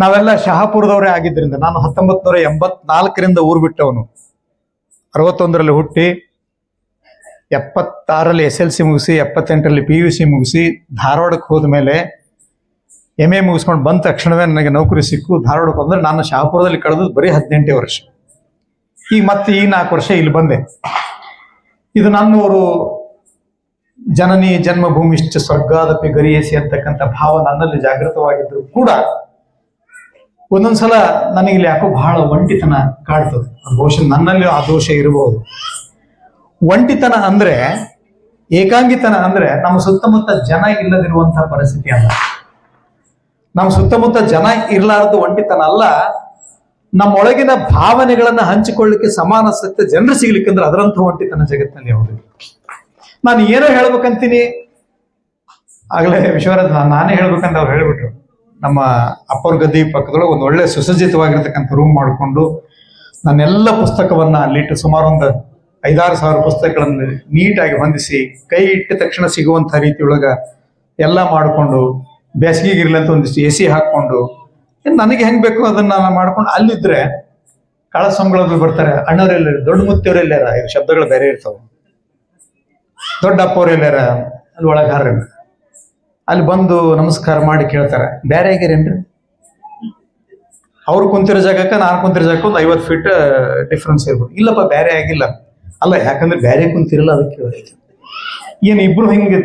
ನಾವೆಲ್ಲ ಶಹಾಪುರದವರೇ ಆಗಿದ್ದರಿಂದ ನಾನು ಹತ್ತೊಂಬತ್ ನೂರ ಎಂಬತ್ನಾಲ್ಕರಿಂದ ಊರು ಬಿಟ್ಟವನು. ಅರವತ್ತೊಂದರಲ್ಲಿ ಹುಟ್ಟಿ ಎಪ್ಪತ್ತಾರಲ್ಲಿ ಎಸ್ ಎಲ್ ಸಿ ಮುಗಿಸಿ, ಎಪ್ಪತ್ತೆಂಟರಲ್ಲಿ ಪಿ ಯು ಸಿ ಮುಗಿಸಿ, ಧಾರವಾಡಕ್ಕೆ ಹೋದ ಮೇಲೆ ಎಂ ಎ ಮುಗಿಸ್ಕೊಂಡು ಬಂದ ತಕ್ಷಣವೇ ನನಗೆ ನೌಕರಿ ಸಿಕ್ಕು. ಧಾರವಾಡಕ್ಕೆ ಬಂದರೆ ನಾನು ಶಹಾಪುರದಲ್ಲಿ ಕಳೆದು ಬರೀ ಹದಿನೆಂಟೇ ವರ್ಷ. ಈಗ ಮತ್ತೆ ಈ ನಾಲ್ಕು ವರ್ಷ ಇಲ್ಲಿ ಬಂದೆ. ಇದು ನನ್ನವರು ಜನನಿ ಜನ್ಮಭೂಮಿಶ್ಚ ಸ್ವರ್ಗಾದಪಿ ಗರಿಯಸಿ ಅಂತಕ್ಕಂಥ ಭಾವ ನನ್ನಲ್ಲಿ ಜಾಗೃತವಾಗಿದ್ದರೂ ಕೂಡ ಒಂದೊಂದ್ಸಲ ನನಗೆ ಇಲ್ಲಿ ಯಾಕೋ ಬಹಳ ಒಂಟಿತನ ಕಾಡ್ತದೆ. ಬಹುಶಃ ನನ್ನಲ್ಲಿ ಆ ದೋಷ ಇರಬಹುದು ಒಂಟಿತನ ಅಂದ್ರೆ, ಏಕಾಂಗಿತನ ಅಂದ್ರೆ ನಮ್ಮ ಸುತ್ತಮುತ್ತ ಜನ ಇಲ್ಲದಿರುವಂತಹ ಪರಿಸ್ಥಿತಿ ಅಲ್ಲ. ನಮ್ಮ ಸುತ್ತಮುತ್ತ ಜನ ಇರಲಾರದು ಒಂಟಿತನ ಅಲ್ಲ. ನಮ್ಮೊಳಗಿನ ಭಾವನೆಗಳನ್ನ ಹಂಚಿಕೊಳ್ಳಿಕ್ಕೆ ಸಮಾನ ಸತ್ಯ ಜನರು ಸಿಗ್ಲಿಕ್ಕಂದ್ರೆ ಅದರಂಥ ಒಂಟಿತನ ಜಗತ್ತಿನಲ್ಲಿ ಅವರು ನಾನು ಏನೋ ಹೇಳ್ಬೇಕಂತೀನಿ. ಆಗಲೇ ವಿಶ್ವರಾಜ್ ನಾನೇ ಹೇಳ್ಬೇಕಂತ ಅವ್ರು ಹೇಳ್ಬಿಟ್ರು. ನಮ್ಮ ಅಪ್ಪರ ಗದ್ದಿ ಪಕ್ಕದೊಳಗೆ ಒಂದು ಒಳ್ಳೆ ಸುಸಜ್ಜಿತವಾಗಿರ್ತಕ್ಕಂಥ ರೂಮ್ ಮಾಡಿಕೊಂಡು ನನ್ನೆಲ್ಲ ಪುಸ್ತಕವನ್ನ ಅಲ್ಲಿಟ್ಟು ಸುಮಾರು ಒಂದು ಐದಾರು ಸಾವಿರ ಪುಸ್ತಕಗಳನ್ನು ನೀಟಾಗಿ ಹೊಂದಿಸಿ, ಕೈ ಇಟ್ಟ ತಕ್ಷಣ ಸಿಗುವಂಥ ರೀತಿಯೊಳಗೆ ಎಲ್ಲ ಮಾಡಿಕೊಂಡು ಬೇಸಿಗೆಗಿರ್ಲಿ ಅಂತ ಒಂದಿಷ್ಟು ಎ ಸಿ ಹಾಕ್ಕೊಂಡು ನನಗೆ ಹೆಂಗ್ ಬೇಕು ಅದನ್ನ ನಾನು ಮಾಡ್ಕೊಂಡು ಅಲ್ಲಿದ್ರೆ ಸಂಬಳದಲ್ಲಿ ಬರ್ತಾರೆ. ಅಣ್ಣವರೆಲ್ಲ ದೊಡ್ಡ ಮುತ್ತಿಯವರೆಲ್ಲಾರ ಇದು ಶಬ್ದಗಳು ಬೇರೆ ಇರ್ತಾವೆ. ದೊಡ್ಡ ಅಪ್ಪವ್ರೆಲ್ಲಾರ ಅಲ್ಲಿ ಒಳಗಾರ ಅಲ್ಲಿ ಬಂದು ನಮಸ್ಕಾರ ಮಾಡಿ ಕೇಳ್ತಾರೆ. ಬೇರೆ ಹೇಗಿರೇನ್ರಿ? ಅವ್ರು ಕುಂತಿರೋ ಜಾಗಕ್ಕೆ ನಾನು ಕುಂತಿರೋ ಜಾಗಕ್ಕೆ ಒಂದು ಐವತ್ತು ಫೀಟ್ ಡಿಫ್ರೆನ್ಸ್ ಇರ್ಬೋದು. ಇಲ್ಲಪ್ಪ, ಬೇರೆ ಆಗಿಲ್ಲ. ಅಲ್ಲ, ಯಾಕಂದ್ರೆ ಬೇರೆ ಕುಂತಿರಲ್ಲ ಅದಕ್ಕೆ ಕೇಳಿದೆ ಏನು ಇಬ್ರು ಹಿಂಗೆ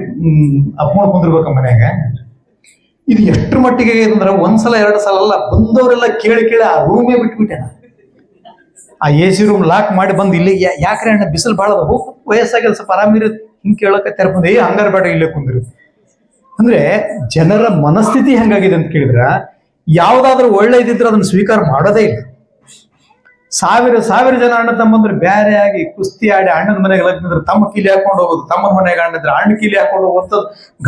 ಅಪ್ಪಣ ಕುಂದಿರ್ಬೇಕ ಮನ್ಯಾಗ? ಇದು ಎಷ್ಟು ಮಟ್ಟಿಗೆ ಅಂದ್ರೆ ಒಂದ್ಸಲ ಎರಡು ಸಲ ಅಲ್ಲ, ಬಂದವರೆಲ್ಲ ಕೇಳಿ ಕೇಳಿ ಆ ರೂಮೇ ಬಿಟ್ಬಿಟ್ಟೆ ನಾನು. ಆ ಎ ಸಿ ರೂಮ್ ಲಾಕ್ ಮಾಡಿ ಬಂದು ಇಲ್ಲಿ ಯಾಕ್ರೆ ಅಣ್ಣ, ಬಿಸಿಲು ಭಾಳ ಹೋಗ್ ವಯಸ್ಸಾಗಿ ಸ್ವಲ್ಪ ಆರಾಮಿರುತ್ತೆ ಹಿಂಗೆ ಕೇಳಕ್ಕೆ ಬಂದು ಏ, ಹಂಗಾರ ಬೇಡ ಇಲ್ಲೇ ಕುಂದ್ರಿ. ಅಂದ್ರೆ ಜನರ ಮನಸ್ಥಿತಿ ಹೆಂಗಾಗಿದೆ ಅಂತ ಕೇಳಿದ್ರ, ಯಾವ್ದಾದ್ರೂ ಒಳ್ಳೇದಿದ್ರೆ ಅದನ್ನ ಸ್ವೀಕಾರ ಮಾಡೋದೇ ಇಲ್ಲ. ಸಾವಿರ ಸಾವಿರ ಜನ ಅಣ್ಣ ತಮ್ಮಂದ್ರೆ ಬೇರೆ ಆಗಿ ಕುಸ್ತಿ ಆಡಿ ಅಣ್ಣನ ಮನೆಗೆ ಲಗ್ನಿದ್ರೆ ತಮ್ಮ ಕೀಲಿ ಹಾಕೊಂಡು ಹೋಗೋದು, ತಮ್ಮನ ಮನೆಗೆ ಅಣ್ಣಿದ್ರೆ ಅಣ್ಣ ಕೀಲಿ ಹಾಕೊಂಡು ಹೋಗುವಂತ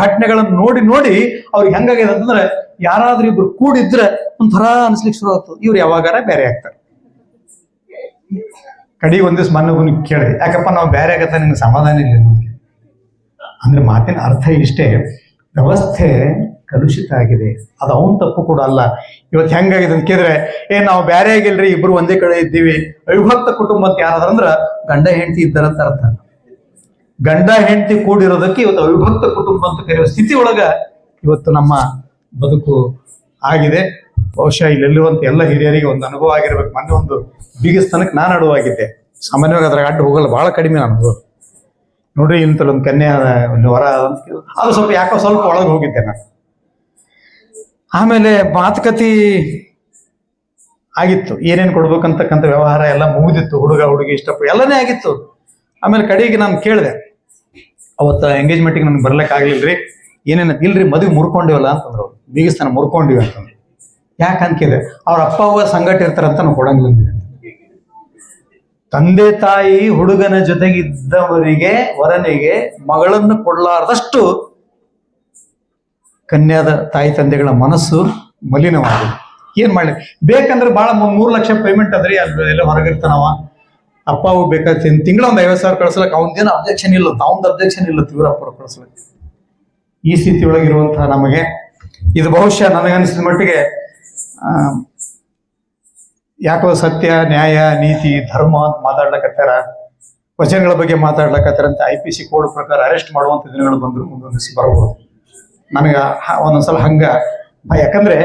ಘಟನೆಗಳನ್ನು ನೋಡಿ ನೋಡಿ ಅವ್ರಿಗೆ ಹೆಂಗಾಗಿದೆ ಅಂತಂದ್ರೆ ಯಾರಾದ್ರೂ ಇಬ್ರು ಕೂಡಿದ್ರೆ ಒಂಥರ ಅನ್ಸ್ಲಿಕ್ಕೆ ಶುರು ಆಗ್ತದೆ. ಇವ್ರು ಯಾವಾಗಾರ ಬೇರೆ ಆಗ್ತಾರೆ. ಕಡಿ ಒಂದಿವ್ಸ ಮನಗು ಕೇಳಿದೆ, ಯಾಕಪ್ಪ ನಾವು ಬೇರೆ ಆಗತ್ತ ನಿಮ್ಗೆ ಸಮಾಧಾನ ಇಲ್ಲ ನಮಗೆ ಅಂದ್ರೆ ಮಾತಿನ ಅರ್ಥ ಇಷ್ಟೇ. ವ್ಯವಸ್ಥೆ ಕಲುಷಿತ ಆಗಿದೆ. ಅದು ಅವನ್ ತಪ್ಪು ಕೂಡ ಅಲ್ಲ. ಇವತ್ತು ಹೆಂಗಾಗಿದೆ ಅಂತ ಕೇಳಿದ್ರೆ, ಏ, ನಾವು ಬೇರೆ ಆಗಿಲ್ರಿ, ಇಬ್ರು ಒಂದೇ ಕಡೆ ಇದ್ದೀವಿ. ಅವಿಭಕ್ತ ಕುಟುಂಬ ಅಂತ ಯಾರಾದ್ರ ಅಂದ್ರ ಗಂಡ, ಹೆಂಡತಿ ಇದ್ದಾರಂತ ಅರ್ಥ. ಗಂಡ, ಹೆಂಡತಿ ಕೂಡಿರೋದಕ್ಕೆ ಇವತ್ತು ಅವಿಭಕ್ತ ಕುಟುಂಬ ಅಂತ ಕರೆಯುವ ಸ್ಥಿತಿ ಒಳಗ ಇವತ್ತು ನಮ್ಮ ಬದುಕು ಆಗಿದೆ. ಬಹುಶಃ ಇಲ್ಲೆಲ್ಲುವಂತ ಎಲ್ಲ ಹಿರಿಯರಿಗೆ ಒಂದು ಅನುಭವ ಆಗಿರ್ಬೇಕು. ಮೊನ್ನೆ ಒಂದು ಬೀಗಸ್ತನಕ್ಕೆ ನಾನು ಅಡುವಾಗಿದ್ದೆ ಸಾಮಾನ್ಯವಾಗಿ ಅದ್ರಾಗ ಅಡ್ಡ ಹೋಗಲ್ಲ, ಬಹಳ ಕಡಿಮೆ ನಾನು ನೋಡ್ರಿ ಇಂತಲ್ಲಿ ಒಂದು ಕನ್ಯೆ ಒಂದು ವರ ಅಂತ. ಅದು ಸ್ವಲ್ಪ ಯಾಕೋ ಸ್ವಲ್ಪ ಒಳಗೆ ಹೋಗಿದ್ದೆ ನಾನು ಆಮೇಲೆ ಮಾತುಕತೆ ಆಗಿತ್ತು ಏನೇನು ಕೊಡ್ಬೇಕಂತಕ್ಕಂಥ ವ್ಯವಹಾರ ಎಲ್ಲ ಮುಗಿದಿತ್ತು ಹುಡುಗ, ಹುಡುಗಿ ಇಷ್ಟಪಟ್ಟು ಎಲ್ಲನೇ ಆಗಿತ್ತು ಆಮೇಲೆ ಕಡೆಗೆ ನಾನು ಕೇಳಿದೆ, ಅವತ್ತು ಎಂಗೇಜ್ಮೆಂಟಿಗೆ ನನಗೆ ಬರ್ಲಿಕ್ಕೆ ಆಗಲಿಲ್ಲ ರೀ ಏನೇನು ಇಲ್ರಿ, ಮದುವೆ ಮುರ್ಕೊಂಡಿವಲ್ಲ ಅಂತಂದ್ರು. ಬೀಗಿಸ್ತಾನ ಮುರ್ಕೊಂಡಿವಿ ಅಂತಂದ್ರು ಯಾಕಂತ ಕೇಳಿದೆ, ಅವ್ರ ಅಪ್ಪ ಅವ್ವ ಸಂಘಟ ಇರ್ತಾರಂತ ನಾವು ಕೊಡಂಗಿಲ್ಲ ಅಂತ. ತಂದೆ ತಾಯಿ ಹುಡುಗನ ಜೊತೆಗಿದ್ದವರಿಗೆ, ವರನಿಗೆ ಮಗಳನ್ನು ಕೊಡಲಾರದಷ್ಟು ಕನ್ಯಾದ ತಾಯಿ ತಂದೆಗಳ ಮನಸ್ಸು ಮಲಿನವಾಗಿದೆ. ಏನ್ ಮಾಡಲಿ? ಬೇಕಂದ್ರೆ ಬಹಳ ಮೂರು ಲಕ್ಷ ಪೇಮೆಂಟ್ ಅದ್ರಿ ಅಲ್ಲಿ ಎಲ್ಲ ಹೊರಗಿರ್ತಾನವ. ಅಪ್ಪ, ಅವು ಬೇಕಾಗ್ತಿ ತಿಂಗಳ ಒಂದ್ ಐವತ್ ಸಾವಿರ ಕಳ್ಸಲಕ್ಕೆ ಅವನದೇನು ಅಬ್ಜೆಕ್ಷನ್ ಇಲ್ಲ ಅವನದು ಅಬ್ಜೆಕ್ಷನ್ ಇಲ್ಲ ತೀವ್ರಪ್ಪ ಕಳ್ಸಲಕ್ಕೆ. ಈ ಸ್ಥಿತಿ ಒಳಗಿರುವಂತಹ ನಮಗೆ, ಇದು ಬಹುಶಃ ನನಗನ್ಸಿದ ಮಟ್ಟಿಗೆ ಯಾಕೋ ಸತ್ಯ, ನ್ಯಾಯ, ನೀತಿ, ಧರ್ಮ ಅಂತ ಮಾತಾಡ್ಲಕತ್ತಾರ? ವಚನಗಳ ಬಗ್ಗೆ ಮಾತಾಡ್ಲಕತ್ತಾರ ಅಂತ ಐ ಪಿ ಸಿ ಕೋಡ್ ಪ್ರಕಾರ ಅರೆಸ್ಟ್ ಮಾಡುವಂತ ದಿನಗಳು ಬಂದ್ರು ಮುಂದೊಂದಿಸಿ ಬರ್ಬೋದು. ನನಗೆ ಒಂದೊಂದ್ಸಲ ಹಂಗ ಯಾಕಂದ್ರೆ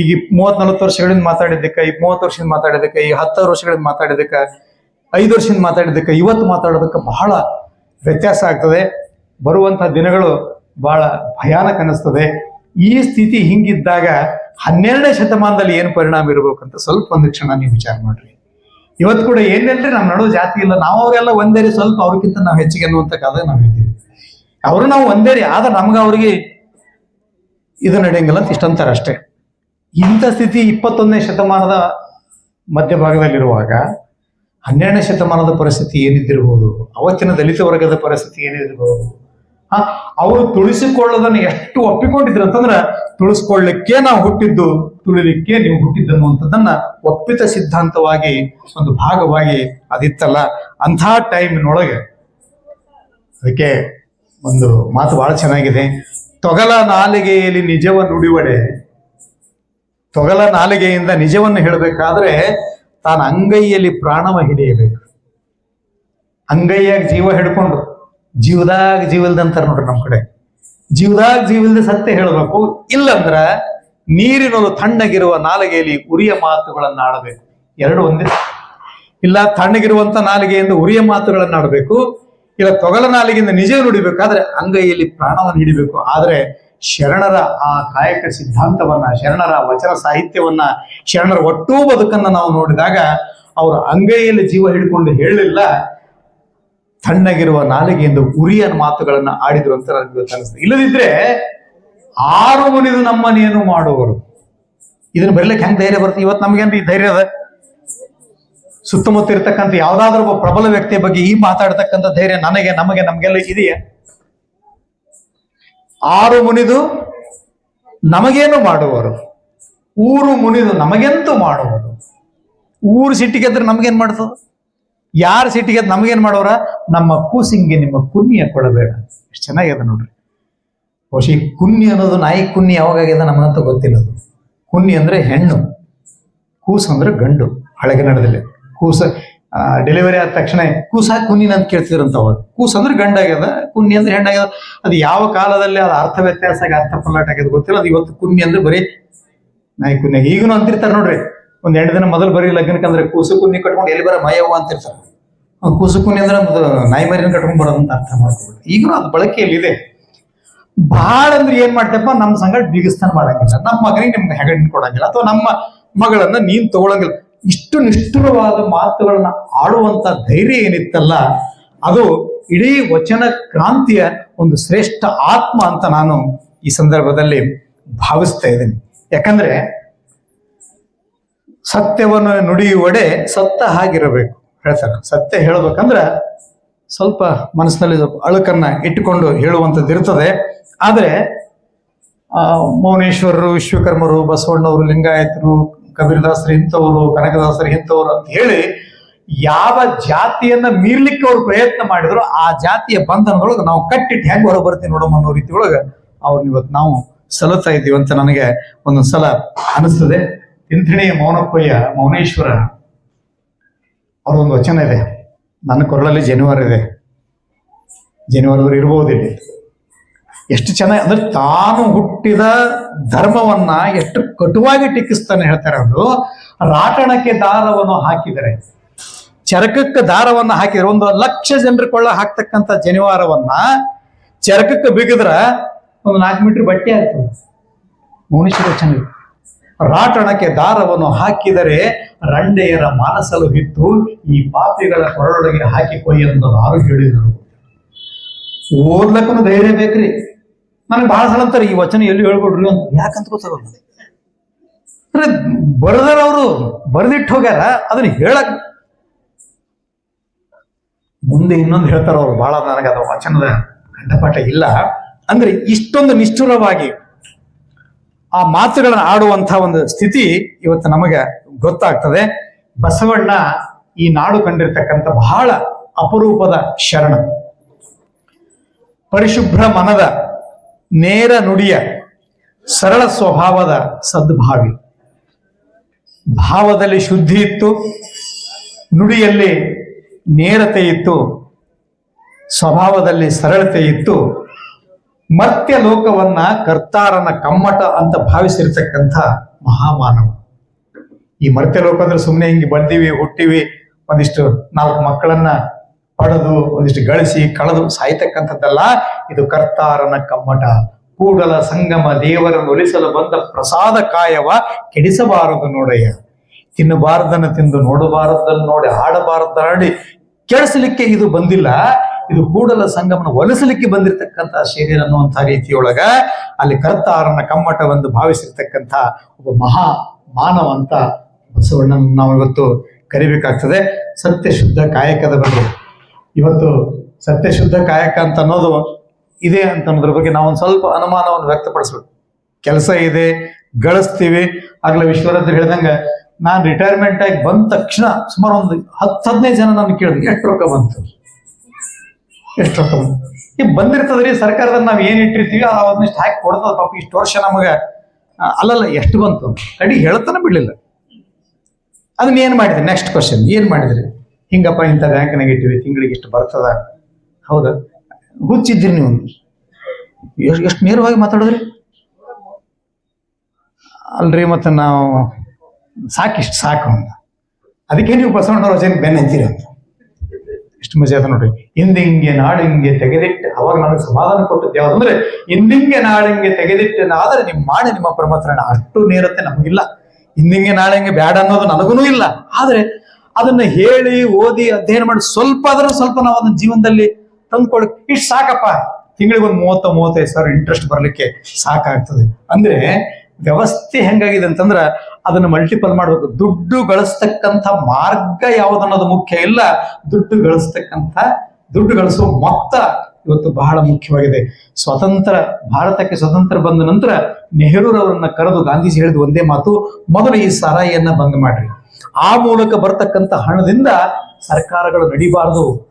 ಈಗ ಮೂವತ್ ನಲ್ವತ್ತು ವರ್ಷಗಳಿಂದ ಮಾತಾಡಿದ್ದಕ್ಕೆ, ಈ ಮೂವತ್ತು ವರ್ಷದಿಂದ ಮಾತಾಡಿದ್ದಕ್ಕೆ, ಈ ಹತ್ತಾರು ವರ್ಷಗಳಿಂದ ಮಾತಾಡಿದ್ದಕ್ಕೆ, ಐದು ವರ್ಷದಿಂದ ಮಾತಾಡಿದ್ದಕ್ಕೆ, ಇವತ್ತು ಮಾತಾಡೋದಕ್ಕೆ ಬಹಳ ವ್ಯತ್ಯಾಸ ಆಗ್ತದೆ. ಬರುವಂತಹ ದಿನಗಳು ಬಹಳ ಭಯಾನಕ ಅನ್ನಿಸ್ತದೆ ಈ ಸ್ಥಿತಿ ಹಿಂಗಿದ್ದಾಗ ಹನ್ನೆರಡನೇ ಶತಮಾನದಲ್ಲಿ ಏನು ಪರಿಣಾಮ ಇರಬೇಕಂತ ಸ್ವಲ್ಪ ಒಂದು ಕ್ಷಣ ನೀವು ವಿಚಾರ ಮಾಡ್ರಿ. ಇವತ್ತು ಕೂಡ ಏನಿಲ್ರಿ ನಮ್ಮ ನಡುವೆ ಜಾತಿ ಇಲ್ಲ, ನಾವು ಅವರೆಲ್ಲ ಒಂದೇ ರೀ ಸ್ವಲ್ಪ ಅವ್ರಿಗಿಂತ ನಾವು ಹೆಚ್ಚಿಗೆ ಅನ್ನುವಂಥ ಕಾಲ ನಾವು ಹೇಳ್ತೀವಿ. ಅವರು ನಾವು ಒಂದೇ ರೀ ಆದ್ರೆ ನಮ್ಗೆ ಅವ್ರಿಗೆ ಇದು ನಡೆಯಂಗಿಲ್ಲ ಅಂತ ಇಷ್ಟಂತಾರೆ ಅಷ್ಟೇ. ಇಂಥ ಸ್ಥಿತಿ ಇಪ್ಪತ್ತೊಂದನೇ ಶತಮಾನದ ಮಧ್ಯಭಾಗದಲ್ಲಿರುವಾಗ ಹನ್ನೆರಡನೇ ಶತಮಾನದ ಪರಿಸ್ಥಿತಿ ಏನಿದ್ದಿರ್ಬೋದು, ಅವತ್ತಿನ ದಲಿತ ವರ್ಗದ ಪರಿಸ್ಥಿತಿ ಏನಿದ್ದಿರ್ಬೋದು ಅವರು ತುಳಿಸಿಕೊಳ್ಳೋದನ್ನ ಎಷ್ಟು ಒಪ್ಪಿಕೊಂಡಿದ್ರು ಅಂತಂದ್ರ, ತುಳಿಸ್ಕೊಳ್ಳಿಕ್ಕೆ ನಾವು ಹುಟ್ಟಿದ್ದು, ತುಳಿಲಿಕ್ಕೆ ನೀವು ಹುಟ್ಟಿದ್ದು ಅನ್ನುವಂಥದ್ದನ್ನ ಒಪ್ಪಿತ ಸಿದ್ಧಾಂತವಾಗಿ ಒಂದು ಭಾಗವಾಗಿ ಅದಿತ್ತಲ್ಲ, ಅಂಥ ಟೈಮಿನೊಳಗೆ. ಅದಕ್ಕೆ ಒಂದು ಮಾತು ಬಹಳ ಚೆನ್ನಾಗಿದೆ. ತೊಗಲ ನಾಲಿಗೆಯಲ್ಲಿ ನಿಜವ ನುಡಿವಡೆ. ತೊಗಲ ನಾಲಿಗೆಯಿಂದ ನಿಜವನ್ನು ಹೇಳಬೇಕಾದ್ರೆ, ತಾನು ಅಂಗೈಯಲ್ಲಿ ಪ್ರಾಣವ ಹಿಡಿಯಬೇಕು. ಅಂಗೈಯಾಗಿ ಜೀವ ಹಿಡ್ಕೊಂಡು ಜೀವದಾಗ ಜೀವಲ್ದಂತಾರ ನೋಡ್ರಿ ನಮ್ಮ ಕಡೆ. ಜೀವದಾಗ ಜೀವಲ್ದ ಸತ್ಯ ಹೇಳಬೇಕು. ಇಲ್ಲಂದ್ರ ನೀರಿನೊಂದು ತಣ್ಣಗಿರುವ ನಾಲಿಗೆಯಲ್ಲಿ ಉರಿಯ ಮಾತುಗಳನ್ನ ಆಡಬೇಕು. ಎರಡು ಒಂದೇ. ಇಲ್ಲ ತಣ್ಣಗಿರುವಂತ ನಾಲಿಗೆಯಿಂದ ಉರಿಯ ಮಾತುಗಳನ್ನ ಆಡಬೇಕು. ಇಲ್ಲ ತೊಗಲ ನಾಲಿಗೆಯಿಂದ ನಿಜ ನುಡಿಬೇಕಾದ್ರೆ ಅಂಗೈಯಲ್ಲಿ ಪ್ರಾಣವನ್ನು ಹಿಡಿಬೇಕು. ಆದ್ರೆ ಶರಣರ ಆ ಕಾಯಕ ಸಿದ್ಧಾಂತವನ್ನ, ಶರಣರ ವಚನ ಸಾಹಿತ್ಯವನ್ನ, ಶರಣರ ಒಟ್ಟೂ ಬದುಕನ್ನ ನಾವು ನೋಡಿದಾಗ ಅವರು ಅಂಗೈಯಲ್ಲಿ ಜೀವ ಹಿಡ್ಕೊಂಡು ಹೇಳಲಿಲ್ಲ. ತಣ್ಣಗಿರುವ ನಾಲಿಗೆಯಿಂದ ಉರಿಯ ಮಾತುಗಳನ್ನ ಆಡಿದ್ರು ಅಂತ ನನಗೆ ಅನಿಸ್ತದೆ ಇಲ್ಲದಿದ್ರೆ ಆರು ಮುನಿದು ನಮ್ಮನೇನು ಮಾಡುವರು? ಇದನ್ನ ಬರಲಿಕ್ಕೆ ಹೆಂಗ್ ಧೈರ್ಯ ಬರುತ್ತೆ? ಇವತ್ತು ನಮ್ಗೇನ್ರಿ ಈ ಧೈರ್ಯ ಅದ? ಸುತ್ತಮುತ್ತ ಇರ್ತಕ್ಕಂಥ ಯಾವ್ದಾದ್ರು ಒಬ್ಬ ಪ್ರಬಲ ವ್ಯಕ್ತಿಯ ಬಗ್ಗೆ ಈ ಮಾತಾಡ್ತಕ್ಕಂಥ ಧೈರ್ಯ ನನಗೆ, ನಮಗೆ, ನಮ್ಗೆಲ್ಲ ಇದೆಯಾ? ಆರು ಮುನಿದು ನಮಗೇನು ಮಾಡುವರು? ಊರು ಮುನಿದು ನಮಗೆಂತೂ ಮಾಡುವರು ಊರು ಸಿಟ್ಟಿಗೆದ್ರೆ ನಮ್ಗೇನ್ ಮಾಡ್ತದ? ಯಾರು ಸಿಟ್ಟಿಗೆ ನಮ್ಗೇನ್ ಮಾಡೋರ? ನಮ್ಮ ಕೂಸಿಂಗೆ ನಿಮ್ಮ ಕುನ್ನಿಯ ಕೊಡಬೇಡ. ಎಷ್ಟು ಚೆನ್ನಾಗಿದೆ ನೋಡ್ರಿ. ಬಹುಶಃ ಈ ಕುನ್ನಿ ಅನ್ನೋದು ನಾಯಿ ಕುನ್ನಿ ಯಾವಾಗಾಗಿದೆ ನಮಗಂತ ಗೊತ್ತಿಲ್ಲ ಅದು ಕುನ್ನಿ ಅಂದ್ರೆ ಹೆಣ್ಣು. ಕೂಸ ಅಂದ್ರೆ ಗಂಡು. ಹಳಗನ್ನಡದಲ್ಲಿ ಕೂಸ ಡೆಲಿವರಿ ಆದ ತಕ್ಷಣ ಕೂಸ ಕುನ್ನಿನ ಅಂತ ಕೇಳ್ತಿದ್ರಂತ ಅವಾಗ ಕೂಸ ಅಂದ್ರೆ ಗಂಡಾಗ್ಯದ, ಕುನ್ನಿ ಅಂದ್ರೆ ಹೆಣ್ಣಾಗ್ಯದ. ಅದು ಯಾವ ಕಾಲದಲ್ಲಿ ಅದು ಅರ್ಥ ವ್ಯತ್ಯಾಸ ಆಗಿ ಅರ್ಥ ಪಲ್ಲಾಟ ಆಗ್ಯದ ಗೊತ್ತಿಲ್ಲ. ಅದು ಇವತ್ತು ಕುನ್ನಿ ಅಂದ್ರೆ ಬರೀ ನಾಯಿ ಕುನ್ನಿ ಈಗನು ಅಂತಿರ್ತಾರೆ ನೋಡ್ರಿ. ಒಂದ್ ಎರಡು ದಿನ ಮೊದಲು ಬರೀ ಲಗ್ನಕ್ಕೆ ಅಂದ್ರೆ ಕೂಸು ಕುನ್ನಿ ಕಟ್ಕೊಂಡು ಎಲ್ಲಿ ಬರ ಮಯವ ಅಂತಿರ್ತಾರೆ. ಅವ್ನು ಕೂಸು ಕುನ್ನಿ ಅಂದ್ರೆ ಅದು ನಾಯಿ ಮರಿನ ಕಟ್ಕೊಂಡ್ ಬರೋದು ಅಂತ ಅರ್ಥ ಮಾಡ್ಕೊಬಿಟ್ಟು ಈಗನು ಅದು ಬಳಕೆಯಲ್ಲಿದೆ. ಭಾಳ ಅಂದ್ರೆ ಏನ್ ಮಾಡ್ತೇಪ್ಪ ನಮ್ಮ ಸಂಗಡ ಬಿಗಿಸ್ತಾನ ಮಾಡಂಗಿಲ್ಲ. ನಮ್ಮ ಮಗನಿಗೆ ನಿಮ್ಗೆ ಹೆಗಣಿನ ಕೊಡಂಗಿಲ್ಲ ಅಥವಾ ನಮ್ಮ ಮಗಳನ್ನ ನೀನ್ ತಗೊಳಂಗಿಲ್ಲ. ಇಷ್ಟು ನಿಷ್ಠುರವಾದ ಮಾತುಗಳನ್ನ ಆಡುವಂತ ಧೈರ್ಯ ಏನಿತ್ತಲ್ಲ, ಅದು ಇಡೀ ವಚನ ಕ್ರಾಂತಿಯ ಒಂದು ಶ್ರೇಷ್ಠ ಆತ್ಮ ಅಂತ ನಾನು ಈ ಸಂದರ್ಭದಲ್ಲಿ ಭಾವಿಸ್ತಾ ಇದ್ದೀನಿ. ಯಾಕಂದ್ರೆ ಸತ್ಯವನ್ನು ನುಡಿಯುವಡೆ ಸತ್ತ ಹಾಗಿರಬೇಕು. ಹೇಳ್ತಾರೆ. ಸತ್ಯ ಹೇಳ್ಬೇಕಂದ್ರ ಸ್ವಲ್ಪ ಮನಸ್ಸಿನಲ್ಲಿ ಸ್ವಲ್ಪ ಅಳುಕನ್ನ ಇಟ್ಟುಕೊಂಡು ಹೇಳುವಂಥದ್ದು ಇರ್ತದೆ. ಆದರೆ ಮೌನೇಶ್ವರರು, ವಿಶ್ವಕರ್ಮರು, ಬಸವಣ್ಣವರು, ಲಿಂಗಾಯತರು, ಕಬೀರದಾಸರು ಇಂಥವರು, ಕನಕದಾಸರು ಇಂಥವ್ರು ಅಂತ ಹೇಳಿ ಯಾವ ಜಾತಿಯನ್ನ ಮೀರ್ಲಿಕ್ಕೆ ಅವ್ರು ಪ್ರಯತ್ನ ಮಾಡಿದ್ರು, ಆ ಜಾತಿಯ ಬಂಧನದೊಳಗೆ ನಾವು ಕಟ್ಟಿಟ್ಟು ಹೆಂಗೆ ಹೊರಗೆ ಬರ್ತೀವಿ ನೋಡಮ್ಮ ಅನ್ನೋ ರೀತಿ ಒಳಗೆ ಅವ್ರನ್ನ ಇವತ್ತು ನಾವು ಸಲುತ್ತಾ ಇದ್ದೀವಿ ಅಂತ ನನಗೆ ಒಂದೊಂದು ಸಲ ಅನಿಸ್ತದೆ. ತಿಂಥಿಣಿಯ ಮೌನಪ್ಪಯ್ಯ, ಮೌನೇಶ್ವರ. ಅವ್ರದೊಂದು ವಚನ ಇದೆ. ನನ್ನ ಕೊರಳಲ್ಲಿ ಜನಿವಾರ ಇದೆ. ಜನಿವಾರವ್ರು ಇರ್ಬೋದು ಇಲ್ಲಿ. ಎಷ್ಟು ಚೆನ್ನಾಗಿ ಅಂದ್ರೆ ತಾನು ಹುಟ್ಟಿದ ಧರ್ಮವನ್ನ ಎಷ್ಟು ಕಟುವಾಗಿ ಟೀಕಿಸ್ತಾನೆ ಹೇಳ್ತಾರೆ ಅವರು. ರಾಟಣಕ್ಕೆ ದಾರವನ್ನು ಹಾಕಿದರೆ. ಚರಕಕ್ಕೆ ದಾರವನ್ನು ಹಾಕಿದರೆ. ಒಂದು ಲಕ್ಷ ಜನರ ಕೊಳ್ಳ ಹಾಕ್ತಕ್ಕಂಥ ಜನಿವಾರವನ್ನ ಚರಕಕ್ಕೆ ಬಿಗಿದ್ರ ಒಂದು ನಾಲ್ಕು ಮೀಟರ್ ಬಟ್ಟೆ ಆಗ್ತದೆ. ಮೌನೇಶ್ವರ ಚೆನ್ನಾಗಿ ರಾಟಣಕ್ಕೆ ದಾರವನ್ನು ಹಾಕಿದರೆ ರಂಡೆಯರ ಮಾನಸಲು ಹಿತ್ತು ಈ ಪಾಪಿಗಳ ಕೊರಳೊಳಗೆ ಹಾಕಿ ಕೊಯ್ಯಂದು ಯಾರು ಹೇಳಿದರು. ಓದ್ಲಕ್ಕೂ ಧೈರ್ಯ ಬೇಕ್ರಿ. ನನಗೆ ಬಹಳ ಸಲ ಅಂತಾರೆ, ಈ ವಚನ ಎಲ್ಲಿ ಹೇಳ್ಕೊಡ್ರಿ ಅಂತ. ಯಾಕಂತ ಗೊತ್ತಾಗಲ್ಲ ಅಂದ್ರೆ ಬರೆದರವರು ಬರೆದಿಟ್ಟು ಹೋಗ್ಯಾರ, ಅದನ್ನ ಹೇಳಕ್ ಮುಂದೆ ಇನ್ನೊಂದು ಹೇಳ್ತಾರ ಅವ್ರು ಬಹಳ ನನಗೆ ಅದು ವಚನದ ಕಂಠಪಾಠ ಇಲ್ಲ. ಅಂದ್ರೆ ಇಷ್ಟೊಂದು ನಿಷ್ಠುರವಾಗಿ ಆ ಮಾತುಗಳನ್ನು ಆಡುವಂತ ಒಂದು ಸ್ಥಿತಿ ಇವತ್ತು ನಮಗೆ ಗೊತ್ತಾಗ್ತದೆ. ಬಸವಣ್ಣ ಈ ನಾಡು ಕಂಡಿರ್ತಕ್ಕಂಥ ಬಹಳ ಅಪರೂಪದ ಶರಣ. ಪರಿಶುಭ್ರ ಮನದ ನೇರ ನುಡಿಯ ಸರಳ ಸ್ವಭಾವದ ಸದ್ಭಾವಿ. ಭಾವದಲ್ಲಿ ಶುದ್ಧಿ ಇತ್ತು, ನುಡಿಯಲ್ಲಿ ನೇರತೆ ಇತ್ತು, ಸ್ವಭಾವದಲ್ಲಿ ಸರಳತೆ ಇತ್ತು. ಮರ್ತ್ಯ ಲೋಕವನ್ನ ಕರ್ತಾರನ ಕಮ್ಮಟ ಅಂತ ಭಾವಿಸಿರ್ತಕ್ಕಂಥ ಮಹಾಮಾನವ. ಈ ಮರ್ತ್ಯ ಲೋಕ ಅಂದ್ರೆ ಸುಮ್ಮನೆ ಹಿಂಗೆ ಬಂದಿವಿ, ಹುಟ್ಟಿವಿ, ಒಂದಿಷ್ಟು ನಾಲ್ಕು ಮಕ್ಕಳನ್ನ ಪಡೆದು, ಒಂದಿಷ್ಟು ಗಳಿಸಿ, ಕಳೆದು ಸಾಯ್ತಕ್ಕಂಥದ್ದಲ್ಲ, ಇದು ಕರ್ತಾರನ ಕಮ್ಮಟ. ಕೂಡಲ ಸಂಗಮ ದೇವರನ್ನು ಒಲಿಸಲು ಬಂದ ಪ್ರಸಾದ ಕಾಯವ ಕೆಡಿಸಬಾರದು ನೋಡಯ್ಯ. ತಿನ್ನಬಾರದನ್ನು ತಿಂದು ನೋಡಬಾರದನ್ನು ನೋಡಿ ಆಡಬಾರದಾಡಿ ಕೆಡಿಸಲಿಕ್ಕೆ ಇದು ಬಂದಿಲ್ಲ. ಇದು ಕೂಡಲ ಸಂಗಮನ ಒಲಿಸಲಿಕ್ಕೆ ಬಂದಿರತಕ್ಕಂತಹ ಶರೀರ ಅನ್ನುವಂತಹ ರೀತಿಯೊಳಗ ಅಲ್ಲಿ ಕರ್ತಾರನ ಕಮ್ಮಟವೆಂದು ಭಾವಿಸಿರ್ತಕ್ಕಂಥ ಒಬ್ಬ ಮಹಾ ಮಾನವ ಅಂತ ಬಸವಣ್ಣನ ನಾವು ಇವತ್ತು ಕರಿಬೇಕಾಗ್ತದೆ. ಸತ್ಯ ಶುದ್ಧ ಕಾಯಕದ ಬಗ್ಗೆ. ಇವತ್ತು ಸತ್ಯ ಶುದ್ಧ ಕಾಯಕ ಅಂತ ಅನ್ನೋದು ಇದೆ ಅಂತ ಅನ್ನೋದ್ರ ಬಗ್ಗೆ ನಾವು ಒಂದು ಸ್ವಲ್ಪ ಅನುಮಾನವನ್ನು ವ್ಯಕ್ತಪಡಿಸ್ಬೇಕು. ಕೆಲಸ ಇದೆ, ಗಳಿಸ್ತೀವಿ. ಆಗ್ಲೇ ವಿಶ್ವರಾಜ್ ಹೇಳ್ದಂಗೆ, ನಾನು ರಿಟೈರ್ಮೆಂಟ್ ಆಗಿ ಬಂದ ತಕ್ಷಣ ಸುಮಾರು ಒಂದು ಹತ್ತು, ಹದಿನೈದು ಜನ ನಾನು ಕೇಳಿದ್ವಿ ಎಷ್ಟು ರೊಕ್ಕ ಬಂತು? ಎಷ್ಟು ಹೊತ್ತು ಬಂತು? ಈಗ ಬಂದಿರ್ತದ್ರಿ ಸರ್ಕಾರದಲ್ಲಿ ನಾವು ಏನು ಇಟ್ಟಿರ್ತೀವಿ ಅದನ್ನಿಷ್ಟು ಹಾಕಿ ಕೊಡ್ತದ ಪಾಪ. ಇಷ್ಟು ವರ್ಷ ನಮಗೆ ಅಲ್ಲಲ್ಲ, ಎಷ್ಟು ಬಂತು? ಕಡಿ ಹೇಳ್ತಾನೆ ಬಿಡಲಿಲ್ಲ. ಅದನ್ನ ಏನು ಮಾಡಿದ್ರಿ? ನೆಕ್ಸ್ಟ್ ಕ್ವಶನ್ ಏನು ಮಾಡಿದ್ರಿ? ಹಿಂಗಪ್ಪ, ಇಂಥ ಬ್ಯಾಂಕ್ನಾಗ ಇಟ್ಟಿವಿ, ತಿಂಗಳಿಗೆ ಇಷ್ಟು ಬರ್ತದ. ಹೌದಾ? ಹುಚ್ಚಿದ್ರಿ ನೀವು. ಎಷ್ಟು ಎಷ್ಟು ನೇರವಾಗಿ ಮಾತಾಡಿದ್ರಿ? ಅಲ್ರಿ, ಮತ್ತೆ ನಾವು ಸಾಕಿಷ್ಟು ಸಾಕು ಅಂತ. ಅದಕ್ಕೆ ನೀವು ಬಸವಣ್ಣವ್ರ ಜನ ಬೆನ್ನ ಹತ್ತೀರಿ ಅಂತ. ಎಷ್ಟು ಮಜಾ ಅದ ನೋಡ್ರಿ. ಹಿಂದಿಂಗೆ ನಾಡಿಂಗೆ ತೆಗೆದಿಟ್ಟು, ಅವಾಗ ನನಗೆ ಸಮಾಧಾನ ಕೊಟ್ಟದ್ದು ಯಾವ್ದಂದ್ರೆ ಹಿಂದಿಂಗೆ ತೆಗೆದಿಟ್ಟು ಆದರೆ ನಿಮ್ಮ ಮಾಡಿ ನಿಮ್ಮ ಪರಮಾತ್ಮನ ಅಷ್ಟು ನೇರತೆ ನಮಗಿಲ್ಲ. ಹಿಂದಿಂಗೆ ನಾಳೆಂಗೆ ಬ್ಯಾಡ ಅನ್ನೋದು ನನಗೂ ಇಲ್ಲ. ಆದ್ರೆ ಅದನ್ನ ಹೇಳಿ, ಓದಿ, ಅಧ್ಯಯನ ಮಾಡಿ ಸ್ವಲ್ಪ ಆದ್ರೂ ಸ್ವಲ್ಪ ನಾವು ಅದನ್ನ ಜೀವನದಲ್ಲಿ ತಂದ್ಕೊಳಕ್ ಇಷ್ಟು ಸಾಕಪ್ಪ. ತಿಂಗಳಿಗೆ ಒಂದು ಮೂವತ್ತ, ಮೂವತ್ತೈದು ಸಾವಿರ ಇಂಟ್ರೆಸ್ಟ್ ಬರಲಿಕ್ಕೆ ಸಾಕಾಗ್ತದೆ. ಅಂದ್ರೆ ವ್ಯವಸ್ಥೆ ಹೆಂಗಾಗಿದೆ ಅಂತಂದ್ರ ಅದನ್ನ ಮಲ್ಟಿಪಲ್ ಮಾಡಬೇಕು. ದುಡ್ಡು ಗಳಿಸ್ತಕ್ಕಂಥ ಮಾರ್ಗ ಯಾವ್ದನ್ನೋದು ಮುಖ್ಯ ಇಲ್ಲ. ದುಡ್ಡು ಗಳಿಸ್ತಕ್ಕಂಥ, ದುಡ್ಡು ಗಳಿಸುವ ಮೊತ್ತ ಇವತ್ತು ಬಹಳ ಮುಖ್ಯವಾಗಿದೆ. ಸ್ವತಂತ್ರ, ಭಾರತಕ್ಕೆ ಸ್ವತಂತ್ರ ಬಂದ ನಂತರ ನೆಹರೂರವರನ್ನ ಕರೆದು ಗಾಂಧೀಜಿ ಹೇಳಿದ ಒಂದೇ ಮಾತು, ಮೊದಲು ಈ ಸಾರಾಯಿಯನ್ನ ಬಂದ್ ಮಾಡ್ರಿ. ಆ ಮೂಲಕ ಬರ್ತಕ್ಕಂಥ ಹಣದಿಂದ ಸರ್ಕಾರಗಳು ನಡಿಬಾರದು.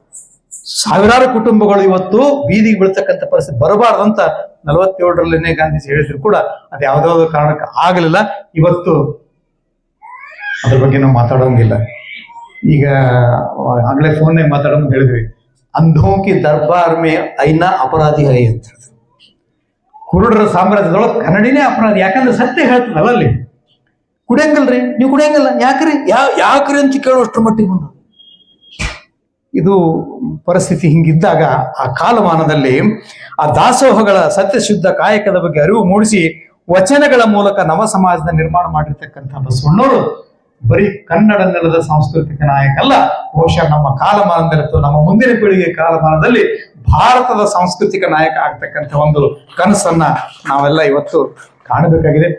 ಸಾವಿರಾರು ಕುಟುಂಬಗಳು ಇವತ್ತು ಬೀದಿಗೆ ಬೀಳ್ತಕ್ಕಂಥ ಪರಿಸ್ಥಿತಿ ಬರಬಾರ್ದು ಅಂತ ನಲವತ್ತೇಳರಲ್ಲೇನೆ ಗಾಂಧೀಜಿ ಹೇಳಿದ್ರು ಕೂಡ ಅದು ಯಾವುದಾದ್ರು ಕಾರಣಕ್ಕೆ ಆಗಲಿಲ್ಲ. ಇವತ್ತು ಅದ್ರ ಬಗ್ಗೆ ನಾವು ಮಾತಾಡೋಂಗಿಲ್ಲ. ಈಗ ಆಗ್ಲೇ ಫೋನ್ ಮಾತಾಡೋದು ಹೇಳಿದ್ವಿ. ಅಂಧೋಂಕಿ ದರ್ಬಾರ್ ಮೇ ಐನಾ ಅಪರಾಧಿ ಹೈ ಅಂತ. ಕುರುಡರ ಸಾಮ್ರಾಜ್ಯದೊಳಗೆ ಕನ್ನಡಿನೇ ಅಪರಾಧಿ, ಯಾಕಂದ್ರೆ ಸತ್ಯ ಹೇಳ್ತದಲ್ಲ ಅಲ್ಲಿ. ಕುಡಿಯಂಗಲ್ರಿ, ನೀವು ಕುಡಿಯಂಗಲ್ಲ. ಯಾಕ್ರಿ? ಯಾವ ಯಾಕ್ರಿ ಅಂತ ಕೇಳುವಷ್ಟು ಮಟ್ಟಿಗೆ ಬಂದ. ಇದು ಪರಿಸ್ಥಿತಿ ಹಿಂಗಿದ್ದಾಗ ಆ ಕಾಲಮಾನದಲ್ಲಿ ಆ ದಾಸೋಹಗಳ ಸತ್ಯಶುದ್ಧ ಕಾಯಕದ ಬಗ್ಗೆ ಅರಿವು ಮೂಡಿಸಿ ವಚನಗಳ ಮೂಲಕ ನವ ಸಮಾಜದ ನಿರ್ಮಾಣ ಮಾಡಿರ್ತಕ್ಕಂಥ ಬಸವಣ್ಣವರು ಬರೀ ಕನ್ನಡ ನೆಲದ ಸಾಂಸ್ಕೃತಿಕ ನಾಯಕ ಅಲ್ಲ, ಬಹುಶಃ ನಮ್ಮ ಕಾಲಮಾನದಲ್ಲಿತ್ತು. ನಮ್ಮ ಮುಂದಿನ ಪೀಳಿಗೆ ಕಾಲಮಾನದಲ್ಲಿ ಭಾರತದ ಸಾಂಸ್ಕೃತಿಕ ನಾಯಕ ಆಗ್ತಕ್ಕಂಥ ಒಂದು ಕನಸನ್ನ ನಾವೆಲ್ಲ ಇವತ್ತು ಕಾಣಬೇಕಾಗಿದೆ.